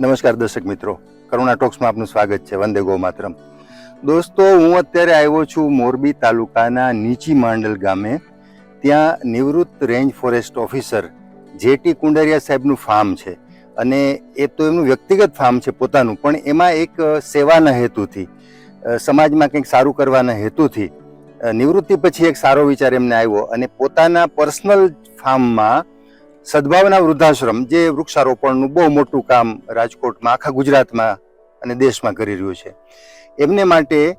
નમસ્કાર દર્શક મિત્રો. કરુણા ટોક્સમાં આપનું સ્વાગત છે. વંદે ગો માતરમ દોસ્તો, હું અત્યારે આવ્યો છું મોરબી તાલુકાના નીચી માંડલ ગામે. ત્યાં નિવૃત્ત range forest officer JT Kundariya સાહેબનું ફાર્મ છે. અને એ તો એમનું વ્યક્તિગત ફાર્મ છે પોતાનું, પણ એમાં એક સેવાના હેતુથી સમાજમાં કંઈક સારું કરવાના હેતુથી નિવૃત્તિ પછી એક સારો વિચાર એમને આવ્યો. અને પોતાના પર્સનલ ફાર્મમાં સદભાવના વૃદ્ધાશ્રમ, જે વૃક્ષારોપણનું બહુ મોટું કામ રાજકોટમાં, આખા ગુજરાતમાં અને દેશમાં કરી રહ્યું છે. એમને માટે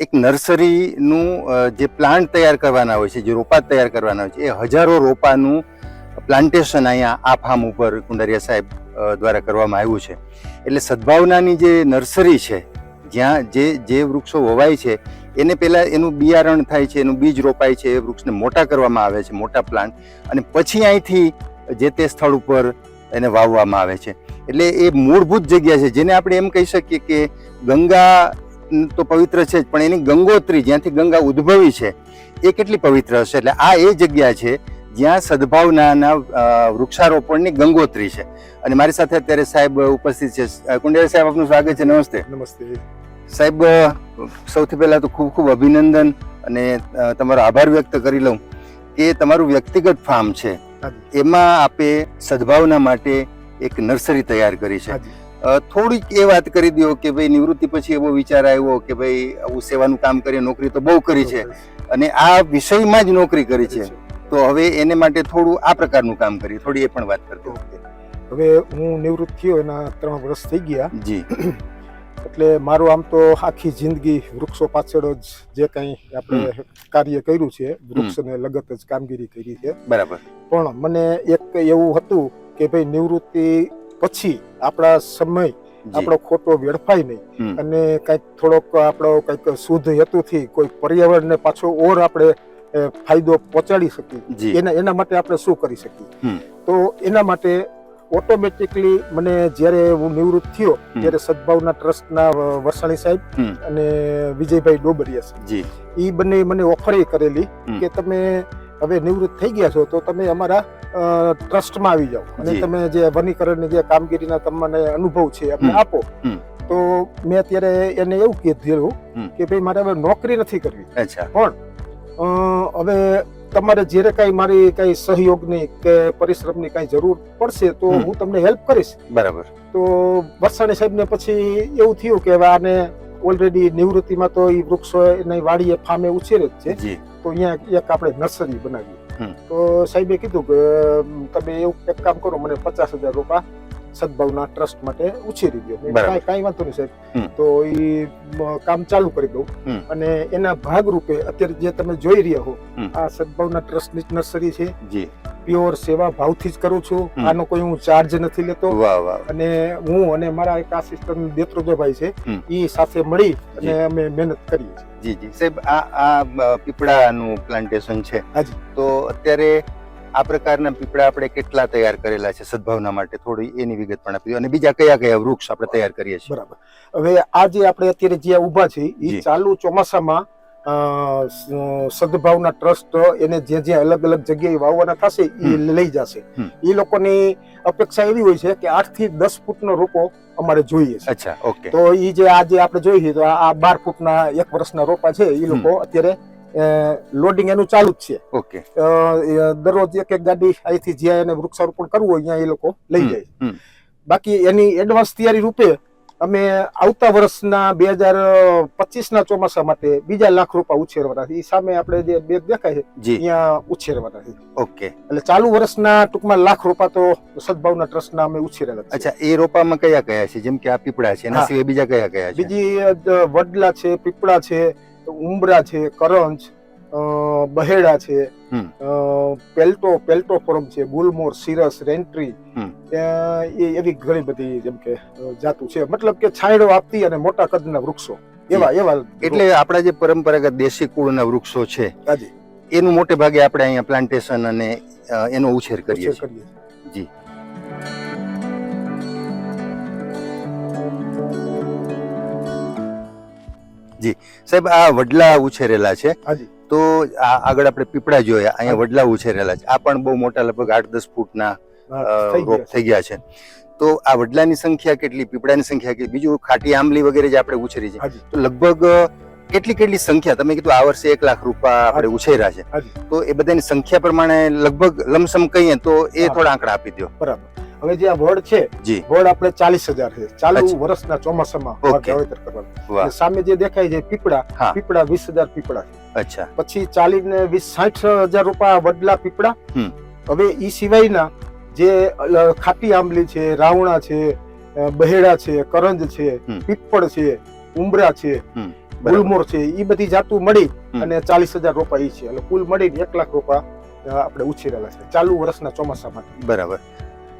એક નર્સરીનું જે પ્લાન્ટ તૈયાર કરવાના હોય છે, જે રોપા તૈયાર કરવાના હોય છે, એ હજારો રોપાનું પ્લાન્ટેશન અહીંયા આ ફાર્મ ઉપર કુંડારિયા સાહેબ દ્વારા કરવામાં આવ્યું છે. એટલે સદભાવનાની જે નર્સરી છે, જ્યાં જે જે વૃક્ષો વવાય છે, એને પહેલાં એનું બિયારણ થાય છે, એનું બીજ રોપાય છે, એ વૃક્ષને મોટા કરવામાં આવે છે, મોટા પ્લાન્ટ. અને પછી અહીંથી જે તે સ્થળ ઉપર એને વાવવામાં આવે છે. એટલે એ મૂળભૂત જગ્યા છે. જેને આપણે એમ કહી શકીએ કે ગંગા તો પવિત્ર છે જ પણ એની ગંગોત્રી જ્યાંથી ગંગા ઉદ્ભવી છે એ કેટલી પવિત્ર હશે? એટલે આ એ જગ્યા છે જ્યાં સદભાવનાના વૃક્ષારોપણની ગંગોત્રી છે. અને મારી સાથે અત્યારે સાહેબ ઉપસ્થિત છે. કુંડેર સાહેબ આપનું સ્વાગત છે. નમસ્તે. નમસ્તે. સાહેબ સૌથી પહેલા તો ખૂબ ખૂબ અભિનંદન અને તમારો આભાર વ્યક્ત કરી લઉં કે તમારું વ્યક્તિગત ફાર્મ છે. એમાં આપે સદભાવના માટે એક નર્સરી તૈયાર કરી છે. થોડીક એ વાત કરી દો કે ભાઈ નિવૃત્તિ પછી એવો વિચાર આવ્યો કે ભાઈ આવું સેવાનું કામ કરીએ નોકરી તો બહુ કરી છે. અને આ વિષયમાં જ નોકરી કરી છે. તો હવે એને માટે થોડું આ પ્રકારનું કામ કરીએ. થોડી એ પણ વાત કરતો હવે હું નિવૃત્ત થયો એના ત્રણ વર્ષ થઈ ગયા. જી. એટલે મારું આમ તો આખી જિંદગી વૃક્ષો પાછળ જ જે કંઈ આપણે કાર્ય કર્યું છે વૃક્ષને લગત જ કામગીરી કરી છે. બરાબર. પણ મને એક એવું હતું કે ભાઈ નિવૃત્તિ પછી આપણા સમય આપણો ખોટો વેડફાય નહીં. અને કંઈક થોડોક આપણો કંઈક શુદ્ધ હેતુથી કોઈ પર્યાવરણને પાછો ઓર આપણે ફાયદો પહોંચાડી શકીએ. એના એના માટે આપણે શું કરી શકીએ? તો એના માટે ઓટોમેટિકલી મને જ્યારે હું નિવૃત્ત થયો ત્યારે સદભાવના ટ્રસ્ટના વરસાણી સાહેબ અને વિજયભાઈ ડોબરિયા જી. એ બંને મને ઓફર કરેલી કે તમે હવે નિવૃત્ત થઈ ગયા છો તો તમે અમારા ટ્રસ્ટમાં આવી જાઓ. અને તમે જે વનીકરણની જે કામગીરીના તમને અનુભવ છે અમને હમ. આપો. તો મેં અત્યારે એને એવું કીધેલું કે ભાઈ મારે હવે નોકરી નથી કરવી. પણ હવે તમારે જ્યારે કાંઈ મારી કાંઈ સહયોગની કે પરિશ્રમની કાંઈ જરૂર પડશે તો હું તમને હેલ્પ કરીશ. બરાબર. તો વરસાણી સાહેબને પછી એવું થયું કે આને ઓલરેડી નિવૃત્તિમાં તો એ વૃક્ષો એની વાડીએ ફામે ઉછેરે જ છે. તો અહીંયા એક આપણે નર્સરી બનાવી તો સાહેબે કીધું કે તમે એવું એક કામ કરો મને પચાસ હજાર રૂપિયા સદભાવના ટ્રસ્ટ માટે ઉછેરી દો કઈ કાંઈ વાંધો નહીં સાહેબ. તો એ કામ ચાલુ કરી દઉં. અને એના ભાગરૂપે અત્યારે જે તમે જોઈ રહ્યા હો આ સદભાવના ટ્રસ્ટની જ નર્સરી છે. પ્યોર સેવા ભાવથી જ કરું છું. આનો કોઈ હું ચાર્જ નથી લેતો. અને હું અને મારા એક આસિસ્ટન્ટ દેત્રોજાભાઈ છે એ સાથે મળી અને અમે મહેનત કરીએ છીએ. જી જી. સાહેબ આ આ પીપળાનું પ્લાન્ટેશન છે. હાજી. તો અત્યારે આ પ્રકારના પીપળા આપણે કેટલા તૈયાર કરેલા છે સદભાવના માટે? થોડી એની વિગત પણ આપી અને બીજા કયા કયા વૃક્ષ આપણે તૈયાર કરીએ છીએ? બરાબર. હવે આ જે આપણે અત્યારે જે ઊભા છે એ ચાલુ ચોમાસામાં સદભાવના ટ્રસ્ટ એને જે જે અલગ અલગ જગ્યાએ વાવવાના થશે એ લઈ જશે. એ લોકોની અપેક્ષા એવી હોય છે કે આઠથી દસ ફૂટનો રોપો અમારે જોઈએ છે. અચ્છા ઓકે. તો એ જે આજે આપણે જોઈએ તો આ આ બાર ફૂટના એક વર્ષના રોપા છે એ લોકો અત્યારે લોડિંગ એનું ચાલુ જ છે. ઓકે. દરરોજ એક એક ગાડી અહીંથી જ્યાં એને વૃક્ષારોપણ કરવું હોય ત્યાં એ લોકો લઈ જાય બાકી એની એડવાન્સ તૈયારી રૂપે અમે આવતા વર્ષના બે હજાર પચીસના ચોમાસા માટે બીજા લાખ રૂપિયા ઉછેરવાના છે. એ સામે આપણે જે બેગ દેખાય છે ત્યાં ઉછેરવાના છે. ઓકે. એટલે ચાલુ વર્ષના ટૂંકમાં લાખ રૂપિયા તો સદભાવના ટ્રસ્ટના અમે ઉછેરેલા અચ્છા એ રોપામાં કયા કયા છે? જેમ કે આ પીપળા છે એના સિવાય બીજા કયા કયા છે? બીજી વડલા છે પીપળા છે ઉમરા છે કરંજ બહેડા છે. પેલ્ટો પેલ્ટો ફોરમ છે ગુલમોર સિરસ રેન્ટ્રી એ એવી ઘણી બધી જેમ કે જાતું છે. મતલબ કે છાંયડો આપતી અને મોટા કદના વૃક્ષો. એવા એવા એટલે આપણા જે પરંપરાગત દેશી કુળના વૃક્ષો છે એનું મોટે ભાગે આપણે અહીંયા પ્લાન્ટેશન અને એનો ઉછેર કરીએ છીએ. જી. જી. સાહેબ આ વડલા ઉછેરેલા છે. તો આ આગળ આપણે પીપળા જોયા અહીંયા વડલા ઉછેરેલા છે. આ પણ બહુ મોટા લગભગ આઠ દસ ફૂટના થઈ ગયા રોપ થઈ ગયા છે. તો આ વડલાની સંખ્યા કેટલી પીપળાની સંખ્યા કેટલી? બીજું ખાટી આંબલી વગેરે જે આપણે ઉછેરી છે. તો લગભગ કેટલી કેટલી સંખ્યા? તમે કીધું આ વર્ષે એક લાખ રૂપિયા આપણે ઉછેર્યા છે. તો એ બધાની સંખ્યા પ્રમાણે લગભગ લમસમ કહીએ તો એ થોડા આંકડા આપી દો બરાબર. હવે જે આ વડ છે વડ આપણે ચાલીસ હજાર છે. ચાલુ વર્ષના ચોમાસામાં વાવેતર કરવાનું. સામે જે દેખાય છે પીપળા પીપળા વીસ હજાર પીપળા અચ્છા. પછી ચાલીસ ને વીસ સાઠ હજાર રૂપિયા વડલા પીપળા. હવે ઈ સિવાયના જે ખાટી આંબલી છે રાવણા છે બહેડા છે કરંજ છે પીપળ છે ઉમરા છે. ગુલમોર છે એ બધી જાતું મળી અને ચાલીસ હજાર રૂપિયા એ છે. એટલે કુલ મળીને એક લાખ રૂપિયા અ, આપણે ઉછેરેલા છે. ચાલુ વર્ષના ચોમાસા માટે બરાબર.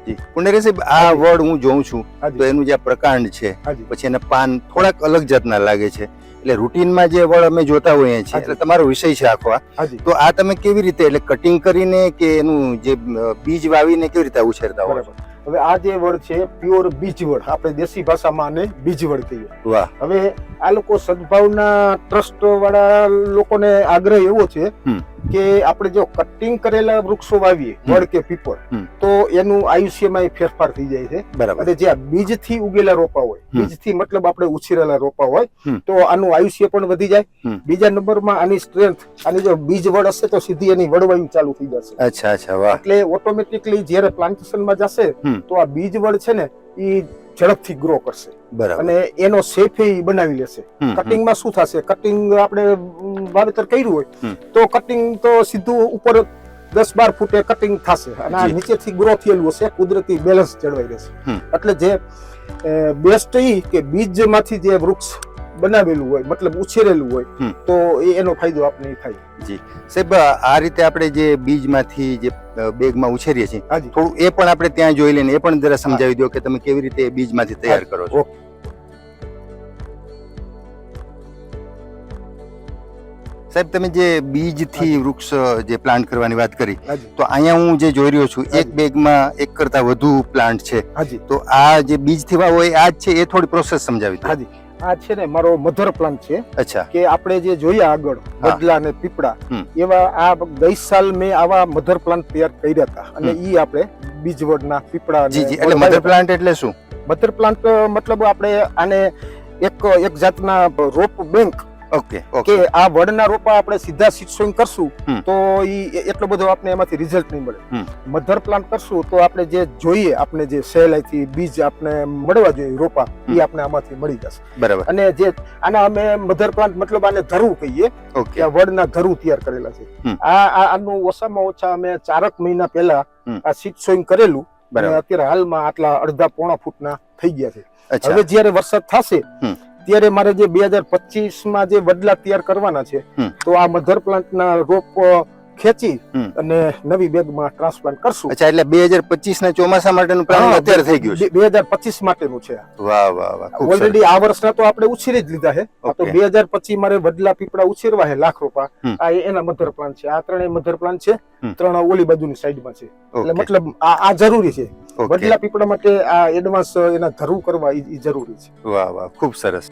જી. પુંડરે સાહેબ આ વડ હું જોઉં છું તો એનું જે પ્રકાંડ છે પછી એના પાન થોડાક અલગ જાતના લાગે છે. એટલે રૂટીનમાં જે વડ અમે જોતા હોઈએ છીએ એટલે તમારો વિષય છે આખો આ. તો આ તમે કેવી રીતે એટલે કટિંગ કરીને કે એનું જે બીજ વાવીને કેવી રીતે ઉછેરતા હોય? હવે આ જે વડ છે પ્યોર બીજ વડ આપણે દેશી ભાષામાં આને બીજ વડ કહીએ. વાહ. હવે આ લોકો સદભાવના ટ્રસ્ટ વાળા લોકોને આગ્રહ એવો છે. કે આપણે જો કટિંગ કરેલા વૃક્ષો વાવીએ વડ કે પીપળ તો એનું આયુષ્યમાં ફેરફાર થઈ જાય છે. બરાબર. અને જે આ બીજથી ઉગેલા રોપા હોય બીજ બીજથી મતલબ આપણે ઉછેરેલા રોપા હોય તો આનું આયુષ્ય પણ વધી જાય. બીજા નંબરમાં આની સ્ટ્રેન્થ આની જો બીજ વડ હશે તો સીધી એની વડવાયુ ચાલુ થઈ જશે. અચ્છા અચ્છા વાહ. એટલે ઓટોમેટિકલી જ્યારે પ્લાન્ટેશનમાં જશે તો આ બીજ વડ છે ને એ ઝડપથી ગ્રો કરશે. અને એનો શેપ એ બનાવી લેશે. કટિંગમાં શું થશે? કટિંગ આપણે વાવેતર કર્યું હોય તો કટિંગ તો સીધું ઉપર દસ બાર ફૂટે કટિંગ થશે. અને આ નીચેથી ગ્રો થયેલું હશે કુદરતી બેલેન્સ જળવાઈ રહેશે. એટલે જે બેસ્ટ ઈ કે બીજમાંથી જે વૃક્ષ બનાવેલું હોય મતલબ ઉછેરેલું હોય તો એનો ફાયદો આપણે થાય. જી. સાહેબ આ રીતે આપણે જે બીજમાંથી જે બેગમાં ઉછેરીએ છીએ થોડું એ પણ આપણે ત્યાં જોઈ લઈને એ પણ જરા સમજાવી દો કે તમે કેવી રીતે બીજમાંથી તૈયાર કરો છો. સાહેબ તમે જે બીજથી વૃક્ષ જે પ્લાન્ટ કરવાની વાત કરી તો અહીંયા હું જે જોઈ રહ્યો છું એક બેગમાં એક કરતા વધુ પ્લાન્ટ છે. તો આ જે બીજથી વાવો આ જ છે એ થોડી પ્રોસેસ સમજાવી હાજી આ છે ને મારો મધર પ્લાન્ટ છે અચ્છા. કે આપણે જે જોયા આગળ બદલા અને પીપળા એવા આ ગઈ સાલ મેં આવા મધર પ્લાન્ટ તૈયાર કર્યા હતા. અને એ ઈ આપણે બીજવડના પીપળા જી જી એટલે મધર પ્લાન્ટ એટલે શું? મધર પ્લાન્ટ મતલબ આપણે આને એક એક જાતના રોપ બેંક ઓકે ઓકે આ વડના રોપા આપણે સીધા સીડસોઈંગ કરશું તો ઈ એટલો બધો આપણે એમાંથી રિઝલ્ટ નહીં મળે. મધર પ્લાન્ટ કરશું તો આપણે જે જોઈએ આપણે જે સહેલાઈથી બીજ આપણે મળવા જોઈએ રોપા એ આપણે આમાંથી મળી જશે. બરાબર. અને જે આના અમે મધર પ્લાન્ટ મતલબ આને ધરવું કહીએ કે વડના ધરું તૈયાર કરેલા છે. આ આ- આનું ઓછામાં ઓછા અમે ચારક મહિના પહેલા આ સીટ સોઈંગ કરેલું અત્યારે હાલમાં આટલા અડધા પોણા ફૂટના થઈ ગયા છે. હવે જયારે વરસાદ થશે હમ. ત્યારે મારે જે બે હજાર પચીસમાં જે વડલા તૈયાર કરવાના છે તો આ મધર પ્લાન્ટના રોપ ખેંચી અને નવી બેગમાં ટ્રાન્સપ્લાન્ટ કરશું. અચ્છા એટલે બે હજાર પચીસ ના ચોમાસા માટેનું પ્લાન અત્યારે થઈ ગયું છે. બે હજાર પચીસ માટેનું છે. વાહ વાહ વાહ ઓલરેડી આ વર્ષના તો આપણે ઉછેરી જ લીધા છે. તો બે હજાર પચીસ મારે વડલા પીપળા ઉછેરવા છે લાખ રૂપિયા આ એના મધર પ્લાન્ટ છે. આ ત્રણેય મધર પ્લાન્ટ છે. ત્રણ ઓલી બાજુની સાઈડમાં છે. એટલે મતલબ આ આ જરૂરી છે. વડલા પીપળા માટે આ એડવાન્સ એના ધરવું કરવા ઈ જરૂરી છે. વાહ વાહ ખૂબ સરસ.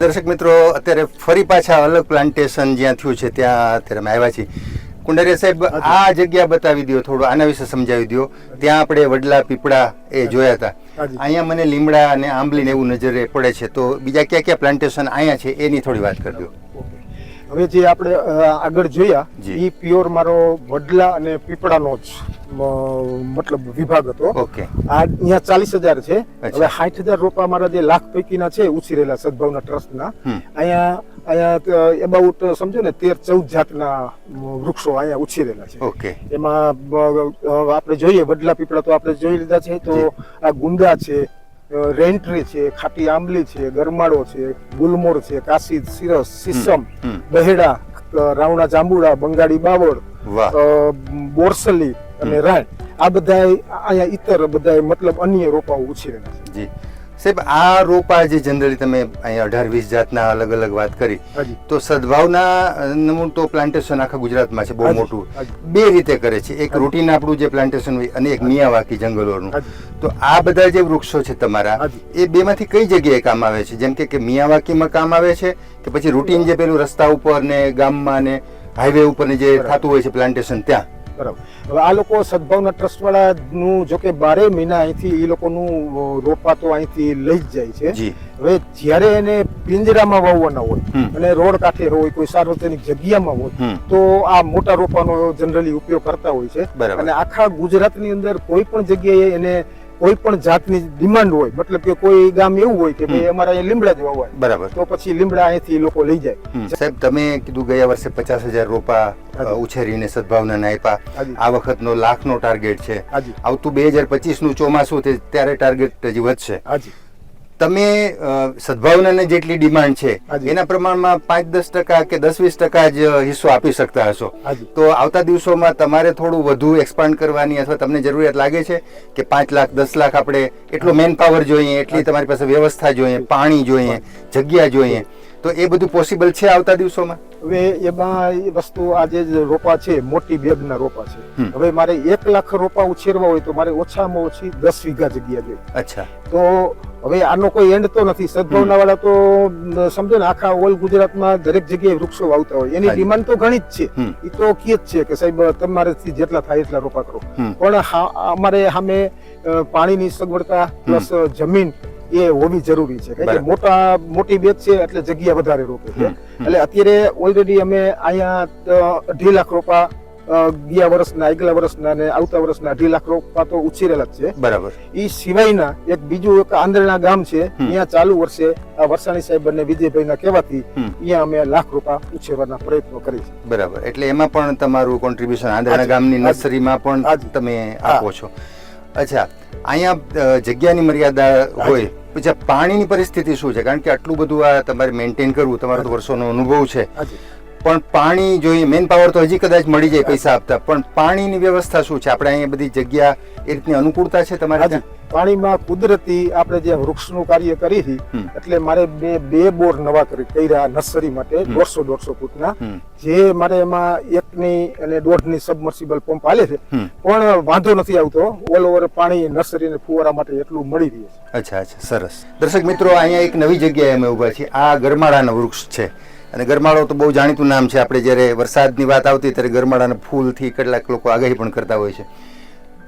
દર્શક મિત્રો અત્યારે ફરી પાછા અલગ પ્લાન્ટેશન જ્યાં થયું છે ત્યાં અત્યારે અમે આવ્યા છીએ. કુંડારિયા સાહેબ આ જગ્યા બતાવી દો થોડું આના વિશે સમજાવી દો ત્યાં આપણે વડલા પીપળા એ જોયા હતા. અહીંયા મને લીમડા અને આંબલી ને એવું નજરે પડે છે. તો બીજા ક્યાં ક્યાં પ્લાન્ટેશન અહીંયા છે એની થોડી વાત કરજો. હવે જે આપણે આગળ જોયા. એ પ્યોર મારો વડલા અને પીપળાનો જ મતલબ વિભાગ હતો. ઓકે. આ અહીંયા ચાલીસ હજાર છે. હવે સાઠ હજાર રોપા મારા જે લાખ પૈકીના છે ઉછરેલા સદભાવના ટ્રસ્ટના. અહીંયા અહીંયા એબાઉટ સમજો ને તેર ચૌદ જાતના વૃક્ષો અહીંયા ઉછેરેલા છે. ઓકે. એમાં આપણે જોઈએ વડલા પીપળા તો આપણે જોઈ લીધા છે તો આ ગુંદા છે રેન્ટ્રી છે ખાટી આંબલી છે ગરમાળો છે ગુલમોર છે કાશી સિરસ સીસમ. બહેડા રાવણા જાંબુડા બંગાળી બાવળ બોરસલી અને રાણ આ બધા અહીંયા ઇતર બધા મતલબ અન્ય રોપાઓ ઉછેરેલા છે. જી. સાહેબ આ રોપા જે જનરલી તમે અહીંયા અઢાર વીસ જાતના અલગ અલગ વાત કરી તો સદભાવના તો પ્લાન્ટેશન આખા ગુજરાતમાં છે બહુ મોટું. બે રીતે કરે છે એક. રૂટીન આપણું જે પ્લાન્ટેશન હોય અને એક મિયાવાકી જંગલોનું. તો આ બધા જે વૃક્ષો છે તમારા. એ બેમાંથી કઈ જગ્યાએ કામ આવે છે? જેમ કે મિયાવાકીમાં કામ આવે છે કે પછી રૂટીન જે પેલું રસ્તા ઉપર ને ગામમાં ને હાઈવે ઉપરની જે બરાબર. થતું હોય છે પ્લાન્ટેશન ત્યાં? બરાબર હવે આ લોકો સદભાવના ટ્રસ્ટ વાળાનું જો કે બારે મહિના અહીંથી એ લોકોનું રોપા તો અહીંથી લઈ જ જાય છે. હવે જ્યારે એને પિંજરામાં વાવવાના હોય અને રોડ કાંઠે હોય કોઈ સાર્વજનિક જગ્યામાં હોય તો આ મોટા રોપાનો જનરલી ઉપયોગ કરતા હોય છે. બરાબર. અને આખા ગુજરાતની અંદર કોઈ પણ જગ્યાએ એને કોઈ પણ જાતની ડિમાન્ડ હોય મતલબ કે કોઈ ગામ એવું હોય કે ભાઈ અમારા અહીંયા લીમડા જોવા હોય બરાબર. તો પછી લીમડા અહીંથી લોકો લઈ જાય. સાહેબ તમે કીધું ગયા વર્ષે પચાસ હજાર રોપા ઉછેરીને સદભાવનાને આપ્યા. આ વખતનો લાખનો ટાર્ગેટ છે. આવતું બે હજાર પચીસનું ચોમાસું ત્યારે ટાર્ગેટ હજી વધશે. હાજી. તમે સદભાવનાને જેટલી ડિમાન્ડ છે એના પ્રમાણમાં પાંચ દસ ટકા કે દસ વીસ ટકા જ હિસ્સો આપી શકતા હશો. તો આવતા દિવસોમાં તમારે થોડું વધુ એક્સપાન્ડ કરવાની અથવા તમને જરૂરિયાત લાગે છે કે પાંચ લાખ દસ લાખ આપણે એટલો મેન પાવર જોઈએ એટલી તમારી પાસે વ્યવસ્થા જોઈએ પાણી જોઈએ જગ્યા જોઈએ તો એ બધું પોસિબલ છે આવતા દિવસોમાં? હવે એમાં એ વસ્તુ આજે જે રોપા છે મોટી બેગના રોપા છે. હવે મારે એક લાખ રોપા ઉછેરવા હોય તો મારે ઓછામાં ઓછી દસ વીઘા જગ્યા જોઈએ. અચ્છા. તો હવે આનો કોઈ એન્ડ તો નથી. સદભાવના વાળા તો સમજો ને આખા ઓલ ગુજરાતમાં દરેક જગ્યાએ વૃક્ષો વાવતા હોય. એની ડિમાન્ડ તો ઘણી જ છે. એ તો કહે જ છે કે સાહેબ તમારેથી જેટલા થાય એટલા રોપા કરો. પણ અમારે સામે પાણીની સગવડતા પ્લસ જમીન એ હોવી જરૂરી છે કે મોટા મોટી બેગ છે એટલે જગ્યા વધારે રોપે છે. એટલે અત્યારે ઓલરેડી અમે અહીંયા અઢી લાખ રોપા ગયા વર્ષના આગલા વર્ષના અને આવતા વર્ષના અઢી લાખ રોપા તો ઉછેરેલા જ છે બરાબર એ સિવાયના એક બીજું એક આંધળના ગામ છે. ત્યાં ચાલુ વર્ષે આ વરસાણી સાહેબ અને વિજયભાઈના કહેવાથી. અહીંયા અમે લાખ રોપા ઉછેરવાના પ્રયત્નો કરી છે બરાબર એટલે એમાં પણ તમારું કોન્ટ્રીબ્યુશન આંધળા હાજી, ગામની. નર્સરીમાં પણ. તમે. આપો છો અચ્છા અહીંયા જગ્યાની મર્યાદા હોય પછી પાણીની પરિસ્થિતિ શું છે? કારણ કે આટલું બધું આ તમારે મેન્ટેન કરવું તમારો તો વર્ષોનો અનુભવ છે. પણ પાણી જોઈએ મેન પાવર તો હજી કદાચ મળી જાય પૈસા આપતા. પણ પાણીની વ્યવસ્થા શું છે? આપણે અહીંયા બધી જગ્યા એ રીતની અનુકૂળતા છે તમારે પાણીમાં કુદરતી આપણે જે વૃક્ષનું કાર્ય કરી હતી એટલે મારે બે બે બોર નવા કરી કર્યા નર્સરી માટે દોઢસો દોઢસો ફૂટના. જે મારે એમાં એકની અને દોઢની સબમર્સિબલ પંપ હાલે છે. પણ વાંધો નથી આવતો. ઓલ ઓવર પાણી નર્સરીને ફુવારા માટે એટલું મળી રહે છે. અચ્છા અચ્છા સરસ. દર્શક મિત્રો અહીંયા એક નવી જગ્યાએ અમે ઊભા છીએ. આ ગરમાળાનો વૃક્ષ છે. અને ગરમાળો તો બહુ જાણીતું નામ છે. આપણે જ્યારે વરસાદની વાત આવતી ત્યારે ગરમાળાના ફૂલથી કેટલાક લોકો આગાહી પણ કરતા હોય છે.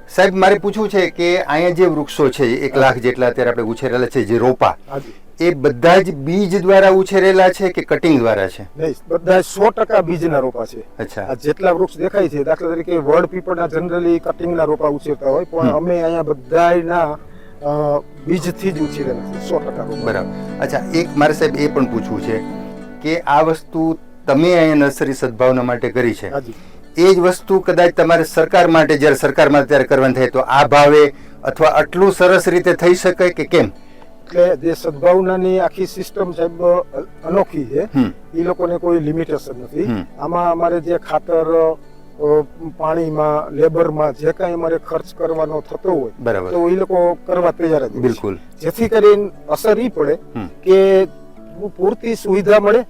સાહેબ મારે પૂછવું છે કે અહીંયા જે વૃક્ષો છે એક લાખ જેટલા અત્યારે આપણે ઉછેરેલા છે જે રોપા એ બધા જ બીજ દ્વારા ઉછેરેલા છે કે કટિંગ દ્વારા છે? નહીં બધા સો ટકા બીજના રોપા છે. અચ્છા. આ જેટલા વૃક્ષ દેખાય છે દાખલા તરીકે વર્ડ પીપળના જનરલી કટિંગના રોપા ઉછેરતા હોય પણ અમે અહીંયા બધાના બીજથી જ ઉછેરેલા છે સો ટકા બરાબર. અચ્છા એક મારે સાહેબ એ પણ પૂછવું છે કે આ વસ્તુ તમે અહીંયા નર્સરી સદભાવના માટે કરી છે? હાજી. એ જ વસ્તુ કદાચ તમારે સરકાર માટે જ્યારે સરકારમાં ત્યારે કરવાની થાય તો આ ભાવે અથવા આટલું સરસ રીતે થઈ શકે કે કેમ? એટલે જે સદભાવનાની આખી સિસ્ટમ સાહેબ અનોખી છે. એ લોકોને કોઈ લિમિટેશન નથી. આમાં અમારે જે ખાતર પાણીમાં લેબરમાં જે કાંઈ અમારે ખર્ચ કરવાનો થતો હોય બરાબર. તો એ લોકો કરવા તૈયાર જ બિલકુલ. જેથી કરીને અસર એ પડે કે પૂરતી સુવિધા મળે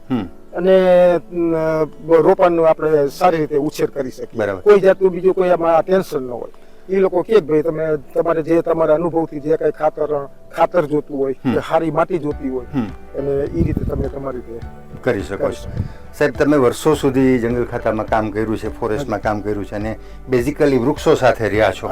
અને અમ, આપણે સારી રીતે ઉછેર કરી શકીએ. કોઈ જાતનું બીજું કોઈ આમાં ટેન્શન ન હોય. એ લોકો કે ભાઈ તમે તમારે જે તમારા અનુભવથી જે કઈ ખાતર ખાતર જોતું હોય કે સારી માટી જોતી હોય અને એ રીતે તમે તમારી રીતે કરી શકો છો. સાહેબ તમે વર્ષો સુધી જંગલ ખાતામાં કામ કર્યું છે ફોરેસ્ટમાં કામ કર્યું છે અને બેઝિકલી વૃક્ષો સાથે રહ્યા છો.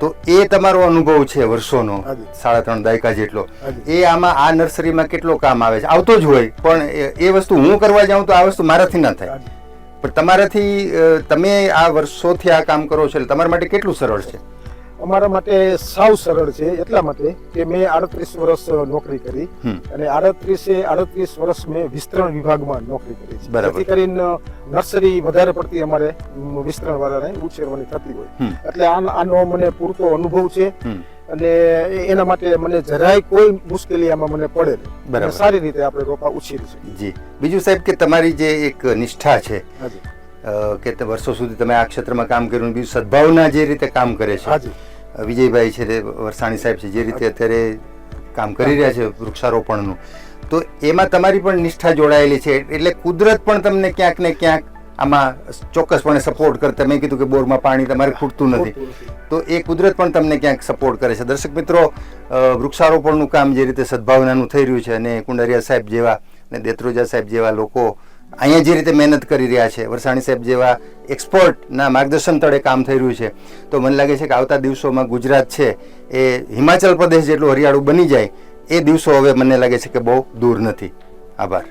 તો એ તમારો અનુભવ છે વર્ષોનો સાડા ત્રણ દાયકા જેટલો. એ આમાં આ નર્સરીમાં કેટલો કામ આવે છે? આવતો જ હોય પણ એ- એ વસ્તુ હું કરવા જાઉં તો આ વસ્તુ મારાથી ના થાય. પણ તમારાથી તમે આ વર્ષોથી આ કામ કરો છો એટલે તમારા માટે કેટલું સરળ છે? અમારા માટે સાવ સરળ છે એટલા માટે કે મેં આડત્રીસ વર્ષ નોકરી કરી અને આડત્રીસે આડત્રીસ વર્ષ મેં વિસ્તરણ વિભાગમાં નોકરી કરી છે. જેથી કરીને નર્સરી વધારે પડતી અમારે વિસ્તરણ વાળાને ઉછેરવાની થતી હોય. એટલે આનો આનો મને પૂરતો અનુભવ છે અને એના માટે મને જરાય કોઈ મુશ્કેલી આમાં મને પડે બરાબર. સારી રીતે આપણે રોપા ઉછેરી છે. જી. બીજું સાહેબ કે તમારી જે એક નિષ્ઠા છે કે વર્ષો સુધી તમે આ ક્ષેત્રમાં કામ કર્યું બીજું સદભાવના જે રીતે કામ કરે છે. વિજયભાઈ છે તે વરસાણી સાહેબ છે જે રીતે અત્યારે કામ કરી રહ્યા છે વૃક્ષારોપણનું. તો એમાં તમારી પણ નિષ્ઠા જોડાયેલી છે એટલે કુદરત પણ તમને ક્યાંક ને ક્યાંક આમાં ચોક્કસપણે સપોર્ટ કરે. તમે કીધું કે બોરમાં પાણી તમારે ખૂટતું નથી. તો એ કુદરત પણ તમને ક્યાંક સપોર્ટ કરે છે. દર્શક મિત્રો વૃક્ષારોપણનું કામ જે રીતે સદભાવનાનું થઈ રહ્યું છે અને કુંડારિયા સાહેબ જેવા અને દેત્રોજા સાહેબ જેવા લોકો અહીંયા જે રીતે મહેનત કરી રહ્યા છે, વરસાણી સાહેબ જેવા એક્સપર્ટના માર્ગદર્શન તળે કામ થઈ રહ્યું છે, તો મને લાગે છે કે આવતા દિવસોમાં ગુજરાત છે એ હિમાચલ પ્રદેશ જેટલું હરિયાળું બની જાય, એ દિવસો હવે મને લાગે છે કે બહુ દૂર નથી. આભાર.